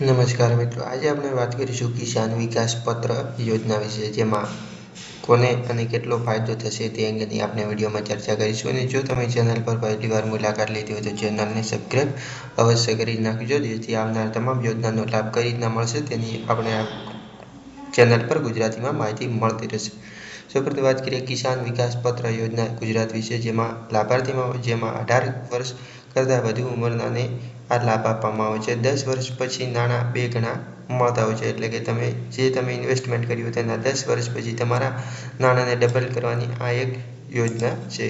નમસ્કાર મિત્રો, આજે આપણે વાત કરીશું કિસાન વિકાસ પત્ર યોજના વિશે, જેમાં કોને અને કેટલો ફાયદો થશે તે અંગેની આપણે વિડીયોમાં ચર્ચા કરીશું. અને જો તમે ચેનલ પર પહેલી વાર મુલાકાત લીધી હોય તો ચેનલને સબસ્ક્રાઈબ અવશ્ય કરી નાખજો, જેથી આવનાર તમામ યોજનાનો લાભ કઈ રીતના મળશે તેની આપણે ચેનલ પર ગુજરાતીમાં માહિતી મળતી રહેશે. સૌપ્રથમ વાત કરીએ, કિસાન વિકાસ પત્ર યોજના ગુજરાત વિશે, જેમાં લાભાર્થીમાં, જેમાં અઢાર વર્ષ કરતાં વધુ ઉંમરનાને આ લાભ આપવામાં આવે છે. દસ વર્ષ પછી નાણાં બે ગણા મળતા હોય છે. એટલે કે તમે જે તમે ઇન્વેસ્ટમેન્ટ કર્યું તેના દસ વર્ષ પછી તમારા નાણાંને ડબલ કરવાની આ એક યોજના છે.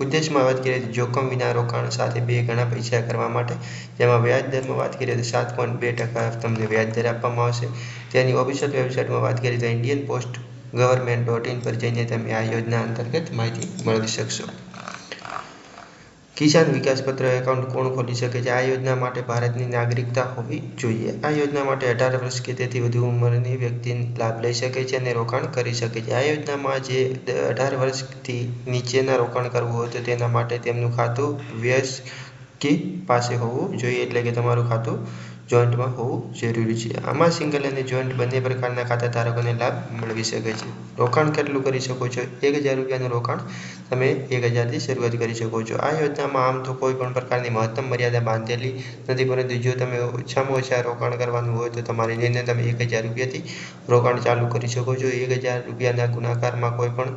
ઉદ્દેશમાં વાત કરીએ તો જોખમ વિના રોકાણ સાથે બે ગણા પૈસા કરવા માટે જેમાં વ્યાજ દરમાં વાત કરીએ તો સાત પોઈન્ટ બે ટકા તમને વ્યાજ દર આપવામાં આવશે. તેની ઓફિશિયલ વેબસાઇટમાં વાત કરીએ તો Indian post government dot in પર જઈને તમે આ યોજના અંતર્ગત માહિતી મેળવી શકશો. કિસાન વિકાસ પત્ર એકાઉન્ટ કોણ ખોલી શકે છે? આ યોજના માટે ભારતની નાગરિકતા હોવી જોઈએ. આ યોજના માટે અઢાર વર્ષ કે તેથી વધુ ઉંમરની વ્યક્તિ લાભ લઈ શકે છે અને રોકાણ કરી શકે છે. આ યોજનામાં જે અઢાર વર્ષથી નીચેના રોકાણ કરવું હોય તો તેના માટે તેમનું ખાતું વ્યસ્કી પાસે હોવું જોઈએ. એટલે કે તમારું ખાતું જોઈન્ટમાં હોવું જરૂરી છે. આમાં સિંગલ અને જોઈન્ટ બંને પ્રકારના ખાતા ધારકોને લાભ મેળવી શકે છે. રોકાણ કેટલું કરી શકો છો? એક હજાર રૂપિયાનું રોકાણ તમે એક હજારથી શરૂઆત કરી શકો છો. આ યોજનામાં આમ તો કોઈ પણ પ્રકારની મહત્તમ મર્યાદા બાંધેલી નથી, પરંતુ જો તમે ઓછામાં ઓછા રોકાણ કરવાનું હોય તો તમારી નિર્ણય તમે એક હજાર રૂપિયાથી રોકાણ ચાલુ કરી શકો છો. એક હજાર રૂપિયાના ગુણાકારમાં કોઈ પણ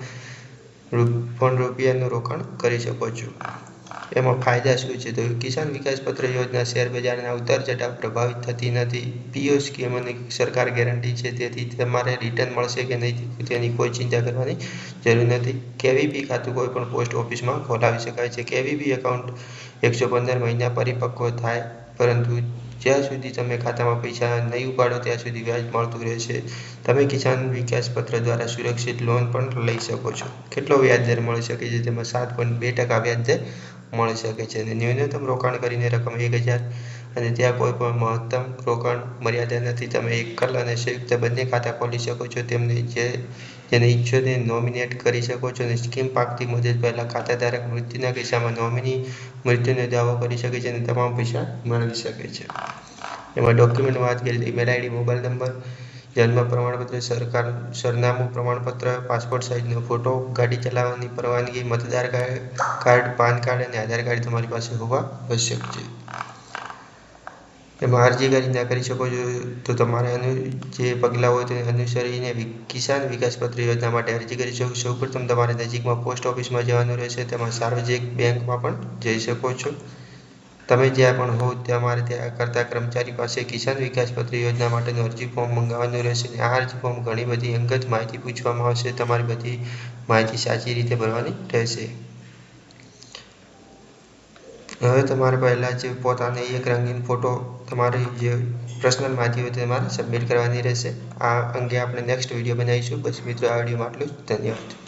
પણ રૂપિયાનું રોકાણ કરી શકો છો. એમાં ફાયદા શું છે? તો કિસાન વિકાસ પત્ર યોજના શેર બજારના ઉતાર ચઢાવ પ્રભાવિત થતી નથી. પીઓ સ્કીમ અને સરકાર ગેરંટી છે તેથી તમારે રિટર્ન મળશે કે નહીં તેની કોઈ ચિંતા કરવાની જરૂર નથી. કેવીબી ખાતું કોઈ પણ પોસ્ટ ઓફિસમાં ખોલાવી શકાય છે. કેવીબી એકાઉન્ટ એકસો પંદર મહિના પરિપક્વ થાય, પરંતુ જ્યાં સુધી તમે ખાતામાં પૈસા નહીં ઉપાડો ત્યાં સુધી વ્યાજ મળતું રહેશે. તમે કિસાન વિકાસ પત્ર દ્વારા સુરક્ષિત લોન પણ લઈ શકો છો. કેટલો વ્યાજ દર મળી શકે છે? તેમાં સાત પોઈન્ટ બે ટકા વ્યાજ દર મળી શકે છે. અને ન્યૂનતમ રોકાણ કરીને રકમ એક હજાર અને ત્યાં કોઈ પણ મહત્તમ રોકાણ મર્યાદા નથી. તમે એકલ અને સંયુક્ત બંને ખાતા ખોલી શકો છો. તેમને જે, જેને ઈચ્છો તે નોમિનેટ કરી શકો છો અને સ્કીમ પાકતી મુદત પહેલાં ખાતાધારક મૃત્યુના કિસ્સામાં નોમિની મૃત્યુનો દાવો કરી શકે છે અને તમામ પૈસા મેળવી શકે છે. એમાં ડોક્યુમેન્ટ વાત કરી ઈમેલ આઈડી મોબાઈલ નંબર જન્મ પ્રમાણપત્ર, સરકાર, સરનામું પ્રમાણપત્ર, પાસપોર્ટ સાઇઝનો ફોટો, ગાડી ચલાવવાની પરવાનગી, મતદાર કાર્ડ, પાન કાર્ડ અને આધાર કાર્ડ તમારી પાસે હોવા આવશ્યક છે. એમાં અરજી કરી ના કરી શકો છો તો તમારે અનુ, જે પગલાં હોય તેને અનુસરીને કિસાન વિકાસપત્ર યોજના માટે અરજી કરી શકો. સૌપ્રથમ તમારે નજીકમાં પોસ્ટ ઓફિસમાં જવાનું રહેશે. તેમાં સાર્વજનિક બેંકમાં પણ જઈ શકો છો. તમે જ્યાં પણ હો તમારે ત્યાં કરતા કર્મચારી પાસે કિસાન વિકાસ પત્ર યોજના માટેનું અરજી ફોર્મ મંગાવવાનું રહેશે અને આ અરજી ફોર્મ ઘણી બધી અંગત માહિતી પૂછવામાં આવશે. તમારી બધી માહિતી સાચી રીતે ભરવાની રહેશે. હવે તમારે પહેલાં જે પોતાને એક રંગીન ફોટો તમારી જે પર્સનલ માહિતી હોય તમારે સબમિટ કરવાની રહેશે. આ અંગે આપણે નેક્સ્ટ વીડિયો બનાવીશું. બસ મિત્રો, આ વિડીયોમાં આટલું જ. ધન્યવાદ.